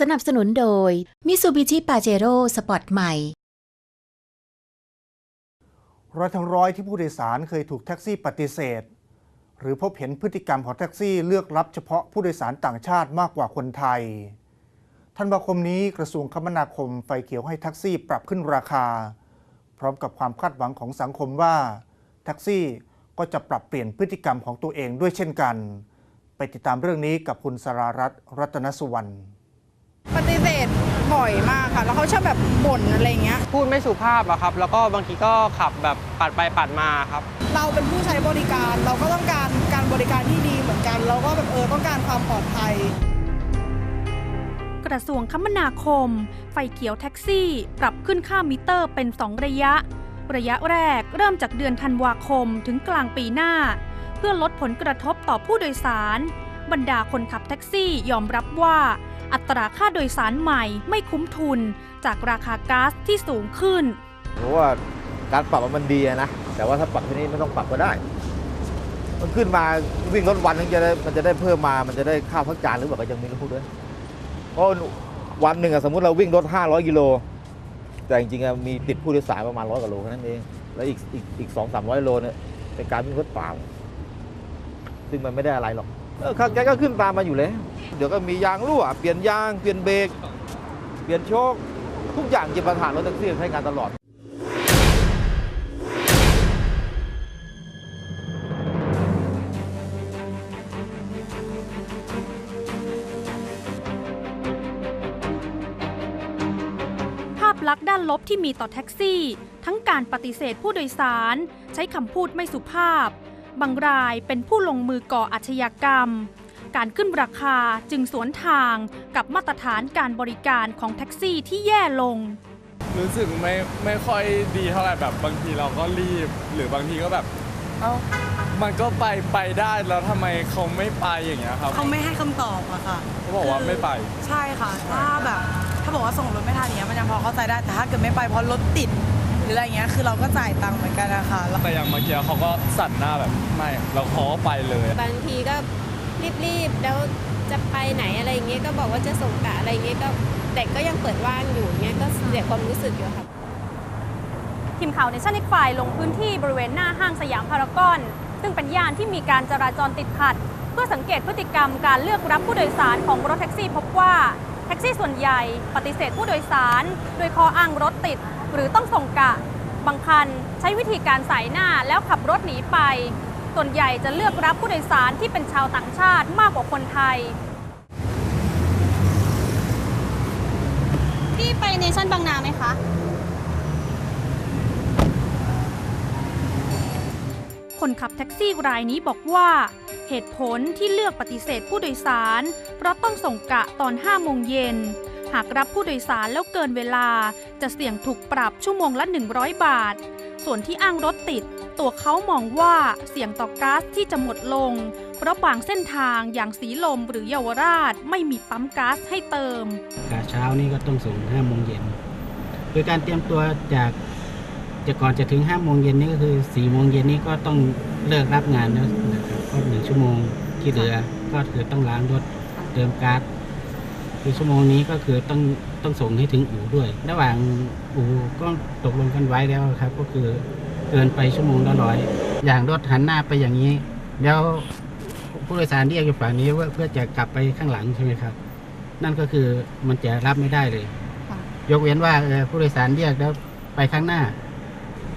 สนับสนุนโดย Mitsubishi Pajero Sport ใหม่ ร้อยทั้งร้อยที่ผู้โดยสารเคยถูกแท็กซี่ปฏิเสธ หรือพบเห็นพฤติกรรมของแท็กซี่เลือกรับเฉพาะผู้โดยสารต่างชาติมากกว่าคนไทย ธันวาคมนี้กระทรวงคมนาคมไฟเขียวให้แท็กซี่ปรับขึ้นราคา พร้อมกับความคาดหวังของสังคมว่า แท็กซี่ก็จะปรับเปลี่ยนพฤติกรรมของตัวเองด้วยเช่นกัน ไปติดตามเรื่องนี้กับคุณสรารัตน์รัตนสุวรรณ บ่อยมากค่ะ แล้วเขาชอบแบบบ่นอะไรเงี้ย พูดไม่สุภาพอะครับ แล้วก็บางทีก็ขับแบบปัดไปปัดมาครับ เราเป็นผู้ใช้บริการเราก็ต้องการการบริการที่ดีเหมือนกัน เราก็แบบเออต้องการความปลอดภัย กระทรวงคมนาคม ไฟเขียวแท็กซี่ ปรับขึ้นค่ามิเตอร์เป็น 2 ระยะ ระยะแรกเริ่มจากเดือนธันวาคมถึงกลางปีหน้า เพื่อลดผลกระทบต่อผู้โดยสาร บรรดาคนขับแท็กซี่ยอมรับว่า อัตราค่าโดยสารใหม่ไม่คุ้มทุน จากราคาก๊าซที่สูงขึ้น เพราะว่าการปรับมันดีนะ แต่ว่าถ้าปรับที่นี้ไม่ต้องปรับก็ได้ มันขึ้นมาวิ่งรถวันนึงจะได้มันจะได้เพิ่มมา มันจะได้ข้าวพักจานหรือเปล่าก็ยังไม่รู้ด้วยเพราะวันหนึ่งสมมติเราวิ่งรถ 500 กิโล แต่จริงๆมีติดผู้โดยสารประมาณร้อยกว่าโลแค่นั้นเอง แล้วอีกอีกอีกสองสามร้อยโลเนี่ยเป็นการวิ่งรถเปล่าซึ่งมันไม่ได้อะไรหรอก แก๊สก็ขึ้นตามมาอยู่แล้ว เดี๋ยวก็มียางรั่ว เปลี่ยนยาง เปลี่ยนเบรก เปลี่ยนโชค ทุกอย่างจะประทานรถแท็กซี่ใช้งานตลอดภาพลักษณ์ด้านลบที่มีต่อแท็กซี่ ทั้งการปฏิเสธผู้โดยสาร ใช้คำพูดไม่สุภาพ บางรายเป็นผู้ลงมือก่ออาชญากรรม การขึ้นราคาจึงสวนทางกับมาตรฐานการบริการของแท็กซี่ที่แย่ลง รู้สึกไม่ไม่ค่อยดีเท่าไหร่แบบบางทีเราก็รีบ หรือบางทีก็แบบเอ้ามันก็ไปไปได้แล้วทำไมเขาไม่ไปอย่างเงี้ยครับเขาไม่ให้คำตอบอะค่ะเขาบอกว่าไม่ไป ใช่ค่ะ ถ้าแบบ ถ้าบอกว่าส่งรถไม่ทันอย่างเงี้ยมันยังพอเข้าใจได้แต่ถ้าเกิดไม่ไปเพราะรถติดห รืออะไรเงี้ยคือเราก็จ่ายตังค์เหมือนกันนะคะแล้วแต่อย่างเมื่อกี้เขาก็สั่นหน้าแบบไม่เราเขาก็ไปเลย บางทีก็รีบๆแล้วจะไปไหนอะไรอย่างเงี้ยก็บอกว่าจะส่งกะอะไรอย่างเงี้ยก็แต่ก็ยังเปิดว่างอยู่เงี้ยก็เสียความรู้สึกอยู่ค่ะทีมข่าวในชั่นนิกไฟลงพื้นที่บริเวณหน้าห้างสยามพารากอน ซึ่งเป็นย่านที่มีการจราจรติดขัด เพื่อสังเกตพฤติกรรมการเลือกรับผู้โดยสารของรถแท็กซี่พบว่าแท็กซี่ส่วนใหญ่ ปฏิเสธผู้โดยสาร โดยข้ออ้างรถติด หรือต้องส่งกะ บางคันใช้วิธีการสายหน้าแล้วขับรถหนีไป ส่วนใหญ่จะเลือกรับผู้โดยสารที่เป็นชาวต่างชาติมากกว่าคนไทย พี่ไปเนชั่นบางนาไหมคะคนขับแท็กซี่รายนี้บอกว่า เหตุผลที่เลือกปฏิเสธผู้โดยสาร เพราะต้องส่งกะตอน5โมงเย็น หากรับผู้โดยสารแล้วเกินเวลา จะเสี่ยงถูกปรับชั่วโมงละ 100 บาท ส่วนที่อ้างรถติด ตัวเขามองว่าเสี่ยงต่อก๊าซที่จะหมดลง เพราะบางเส้นทางอย่างสีลมหรือเยาวราชไม่มีปั๊มก๊าซให้เติมกะเช้านี่ก็ต้องส่ง5โมงเย็นคือการเตรียมตัวจากจากก่อนจะถึง5โมงเย็นนี่ก็คือ4โมงเย็นนี่ก็ต้องเลิกรับงานแล้วนะครับก็หนึ่งชั่วโมงที่เหลือก็คือต้องล้างรถเติมก๊าซ คือชั่วโมงนี้ก็คือต้องต้องส่งให้ถึงอู่ด้วย ระหว่างอู่ก็ตกลงกันไว้แล้วครับ ก็คือเกินไปชั่วโมงละร้อย อย่างรถหันหน้าไปอย่างนี้ แล้วผู้โดยสารเรียกอยู่ฝั่งนี้ว่าเพื่อจะกลับไปข้างหลังใช่ไหมครับ นั่นก็คือมันจะรับไม่ได้เลย ยกเว้นว่าผู้โดยสารเรียกแล้วไปข้างหน้า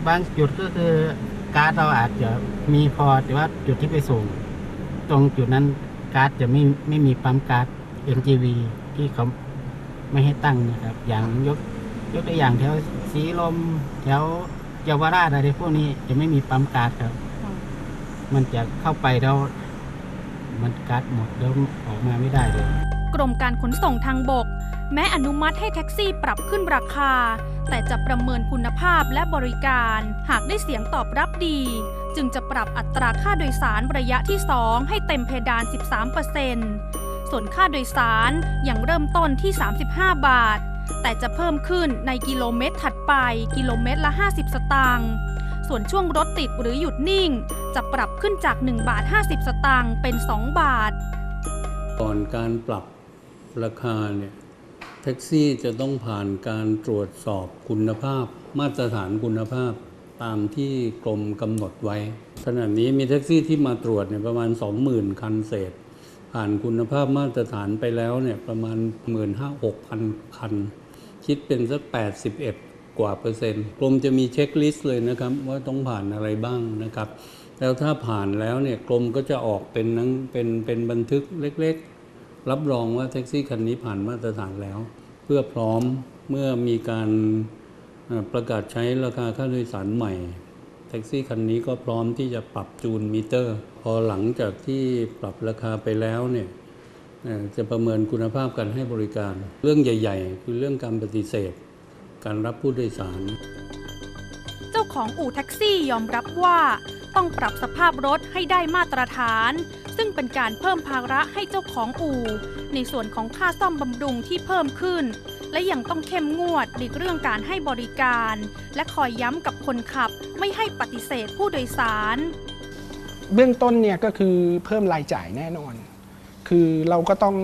บางจุดก็คือการ์ดเราอาจจะมีพอแต่ว่าจุดที่ไปส่ง ตรงจุดนั้นการ์ดจะไม่ไม่มีปั๊มการ์ด MGV ที่เขาไม่ให้ตั้งนะครับ อย่างยกยกตัวอย่างแถวสีลมแถวเยาวราชอะไรพวกนี้จะไม่มีปั๊มการ์ดครับ มันจะเข้าไปแล้วมันการ์ดหมดแล้วออกมาไม่ได้เลย กรมการขนส่งทางบก แม้อนุมัติให้แท็กซี่ปรับขึ้นราคา แต่จะประเมินคุณภาพและบริการ หากได้เสียงตอบรับดี จึงจะปรับอัตราค่าโดยสารระยะที่ 2 ให้เต็มเพดาน 13% ส่วนค่าโดยสารยังเริ่มต้นที่ 35 บาท แต่จะเพิ่มขึ้นในกิโลเมตรถัดไป กิโลเมตรละ 50 สตางค์ส่วนช่วงรถติดหรือหยุดนิ่ง จะปรับขึ้นจาก 1 บาท 50 สตางค์เป็น 2 บาท ก่อนการปรับราคาเนี่ยแท็กซี่จะต้องผ่านการตรวจสอบคุณภาพ มาตรฐานคุณภาพตามที่กรมกำหนดไว้ขณะนี้มีแท็กซี่ที่มาตรวจเนี่ยประมาณ 20,000 คันเศษ ผ่านคุณภาพมาตรฐานไปแล้วเนี่ยประมาณ 1 5 0 0 0 0 คัน คิดเป็นสัก 81 กว่าเปอร์เซ็นต์กรมจะมีเช็คลิสต์เลยนะครับ ว่าต้องผ่านอะไรบ้างนะครับ แล้วถ้าผ่านแล้วเนี่ยกรมก็จะออกเป็นนังเป็นเป็นบันทึกเล็กๆ รับรองว่าแท็กซี่คันนี้ผ่านมาตรฐานแล้ว เพื่อพร้อมเมื่อมีการประกาศใช้ราคาค่าโดยสารใหม่ ท็กซี่คันนี้ก็พร้อมที่จะปรับจูนมิเตอร์ พอหลังจากที่ปรับราคาไปแล้วเนี่ยจะประเมินคุณภาพการให้บริการ เรื่องใหญ่ ๆ คือเรื่องการปฏิเสธ การรับผู้โดยสาร เจ้าของอู่แท็กซี่ยอมรับว่า ต้องปรับสภาพรถให้ได้มาตรฐาน ซึ่งเป็นการเพิ่มภาระให้เจ้าของอู่ ในส่วนของค่าซ่อมบำรุงที่เพิ่มขึ้น และยังต้องเข้มงวดในเรื่องการให้บริการ และคอยย้ำกับคนขับไม่ให้ปฏิเสธผู้โดยสาร เบื้องต้นเนี่ยก็คือเพิ่มรายจ่ายแน่นอน คือเราก็ต้อง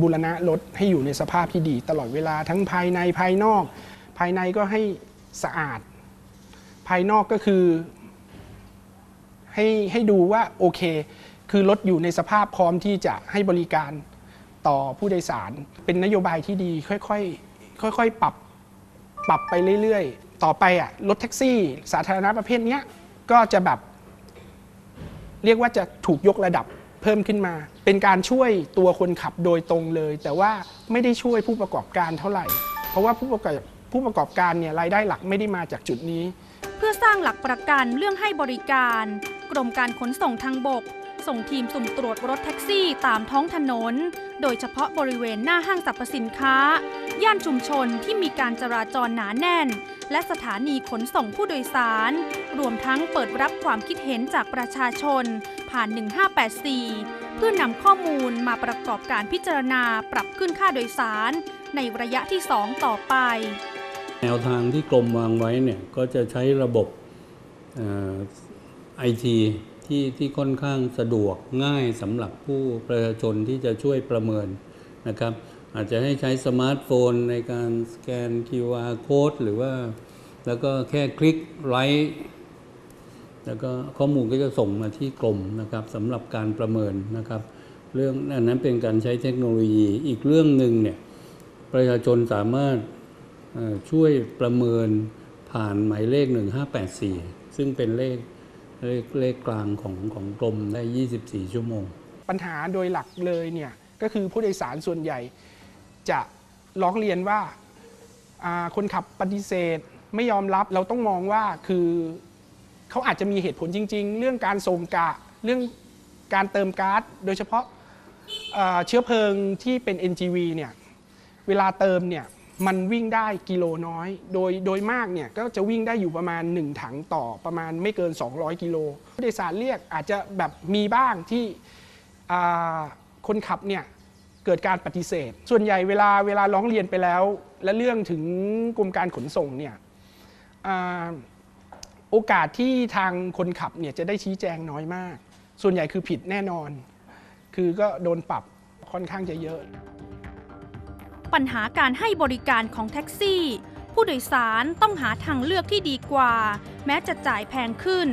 บูรณะรถให้อยู่ในสภาพที่ดี ตลอดเวลาทั้งภายในภายนอก ภายในก็ให้สะอาด ภายนอกก็คือ ให้ให้ดูว่าโอเค คือรถอยู่ในสภาพพร้อมที่จะให้บริการ ต่อผู้โดยสาร เป็นนโยบายที่ดีค่อยๆค่อยๆปรับปรับไปเรื่อยๆ ต่อไปอะรถแท็กซี่สาธารณะประเภทเนี้ยก็จะแบบ เรียกว่าจะถูกยกระดับเพิ่มขึ้นมา เป็นการช่วยตัวคนขับโดยตรงเลย แต่ว่าไม่ได้ช่วยผู้ประกอบการเท่าไหร่ เพราะว่าผู้ประกอบผู้ประกอบการเนี่ยรายได้หลักไม่ได้มาจากจุดนี้ เพื่อสร้างหลักประกันเรื่องให้บริการ กรมการขนส่งทางบก ส่งทีมสุ่มตรวจรถแท็กซี่ตามท้องถนน โดยเฉพาะบริเวณหน้าห้างสรรพสินค้า ย่านชุมชนที่มีการจราจรหนาแน่น และสถานีขนส่งผู้โดยสาร รวมทั้งเปิดรับความคิดเห็นจากประชาชน ผ่าน 1584 เพื่อนำข้อมูลมาประกอบการพิจารณาปรับขึ้นค่าโดยสาร ในระยะที่ 2 ต่อไป แนวทางที่กรมวางไว้เนี่ยก็จะใช้ระบบไอที ที่ที่ค่อนข้างสะดวกง่ายสำหรับผู้ประชาชนที่จะช่วยประเมินนะครับ อาจจะให้ใช้สมาร์ทโฟนในการสแกน QR code หรือว่า แล้วก็แค่คลิกไลค์แล้วก็ข้อมูลก็จะส่งมาที่กรมนะครับสำหรับการประเมินนะครับ เรื่องอันนั้นเป็นการใช้เทคโนโลยีอีกเรื่องหนึ่งเนี่ยประชาชนสามารถช่วยประเมินผ่านหมายเลข 1584 ซึ่งเป็นเลข เลขเลขกลางของของกรมได้ 24 ชั่วโมง ปัญหาโดยหลักเลยเนี่ยก็คือผู้โดยสารส่วนใหญ่ จะร้องเรียนว่าคนขับปฏิเสธไม่ยอมรับเราต้องมองว่าคือเขาอาจจะมีเหตุผลจริง ๆ เรื่องการส่งกะเรื่องการเติมก๊าซโดยเฉพาะเชื้อเพลิงที่เป็น NGV เนี่ยเวลาเติมเนี่ย มันวิ่งได้กิโลน้อย โดยโดยมากเนี่ยก็จะวิ่งได้อยู่ประมาณ 1 ถังต่อประมาณไม่เกิน 200 กิโลผู้โดยสารเรียกอาจจะแบบมีบ้างที่คนขับเนี่ยเกิดการปฏิเสธ ส่วนใหญ่เวลาเวลาร้องเรียนไปแล้ว และเรื่องถึงกรมการขนส่งเนี่ยอโอกาสที่ทางคนขับเนี่ยจะได้ชี้แจงน้อยมาก ส่วนใหญ่คือผิดแน่นอน คือก็โดนปรับค่อนข้างจะเยอะ ปัญหาการให้บริการของแท็กซี่ ผู้โดยสารต้องหาทางเลือกที่ดีกว่า แม้จะจ่ายแพงขึ้น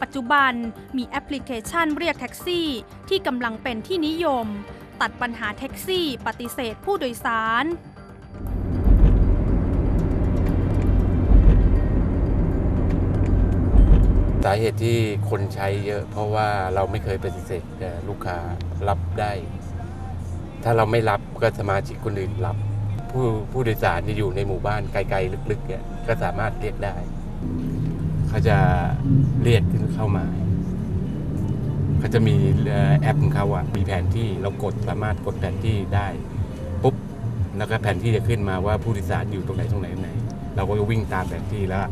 ปัจจุบันมีแอปพลิเคชันเรียกแท็กซี่ ที่กำลังเป็นที่นิยม ตัดปัญหาแท็กซี่ ปฏิเสธผู้โดยสารสาเหตุที่คนใช้เยอะ เพราะว่าเราไม่เคยปฏิเสธแต่ลูกค้ารับได้ ถ้าเราไม่รับก็สมาชิกคนอื่นรับ ผู้ผู้โดยสารที่อยู่ในหมู่บ้านไกลๆลึกๆเนี่ยก็สามารถเรียกได้ เขาจะเรียกขึ้นเข้ามา เขาจะมีแอปของเขาอะมีแผนที่เรากดสามารถกดแผนที่ได้ปุ๊บแล้วก็แผนที่จะขึ้นมาว่าผู้โดยสารอยู่ตรงไหนตรงไหนตรงไหน เราก็วิ่งตามแผนที่แล้ว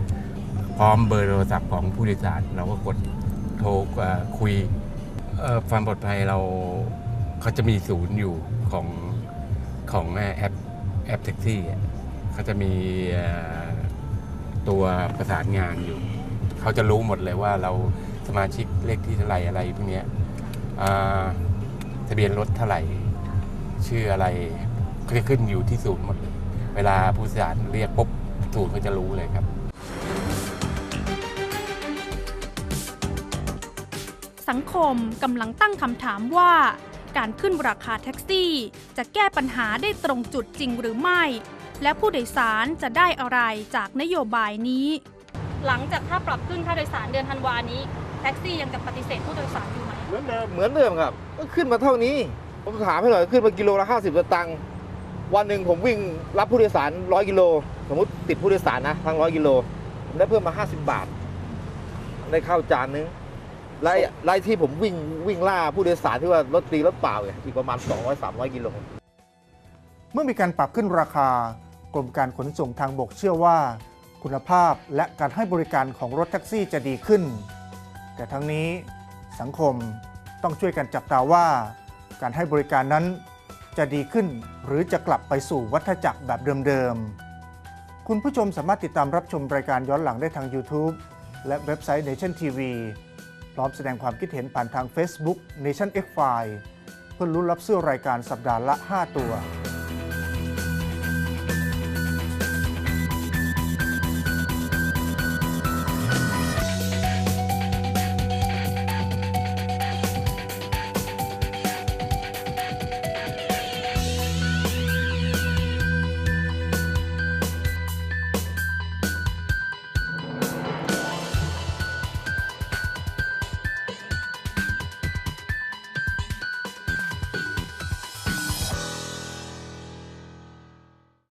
พร้อมเบอร์โทรศัพท์ของผู้โดยสารเราก็กดโทรคุยความปลอดภัยเรา เขาจะมีศูนย์อยู่ของของแอปแอปแท็กซี่เขาจะมีตัวประสานงานอยู่ เขาจะรู้หมดเลยว่าเราสมาชิกเลขที่เท่าไหร่อะไรพวกนี้ทะเบียนรถเท่าไหร่ ชื่ออะไรขึ้นอยู่ที่ศูนย์หมดเลยเวลาผู้โดยสารเรียกปุ๊บศูนย์ก็จะรู้เลยครับ สังคมกำลังตั้งคำถามว่า การขึ้นราคาแท็กซี่ จะแก้ปัญหาได้ตรงจุดจริงหรือไม่ และผู้โดยสารจะได้อะไรจากนโยบายนี้ หลังจากถ้าปรับขึ้นค่าโดยสารเดือนธันวานี้ แท็กซี่ยังจะปฏิเสธผู้โดยสารอยู่ไหมเหมือนเดิมเหมือนเดิมครับ ก็ขึ้นมาเท่านี้ ผมถามให้หน่อยขึ้นมากิโลละ50สตางค์วันหนึ่งผมวิ่งรับผู้โดยสารร้อยกิโลสมมติติดผู้โดยสารนะทั้งร้อยกิโลผมได้เพิ่มมา50บาท ได้ข้าวจานนึง ไล่ไล่ที่ผมวิ่งวิ่งล่าผู้โดยสารที่ว่ารถตีรถเปล่าเนี่ยอีกประมาณ 200-300 กิโลเมื่อมีการปรับขึ้นราคากรมการขนส่งทางบกเชื่อว่า คุณภาพและการให้บริการของรถแท็กซี่จะดีขึ้น แต่ทั้งนี้สังคมต้องช่วยกันจับตาว่า การให้บริการนั้นจะดีขึ้นหรือจะกลับไปสู่วัฏจักรแบบเดิมๆ คุณผู้ชมสามารถติดตามรับชมรายการย้อนหลังได้ทาง YouTube และเว็บไซต์ Nation TV พร้อมแสดงความคิดเห็นผ่านทาง Facebook Nation X File เพื่อลุ้นรับเสื้อรายการสัปดาห์ละ 5 ตัว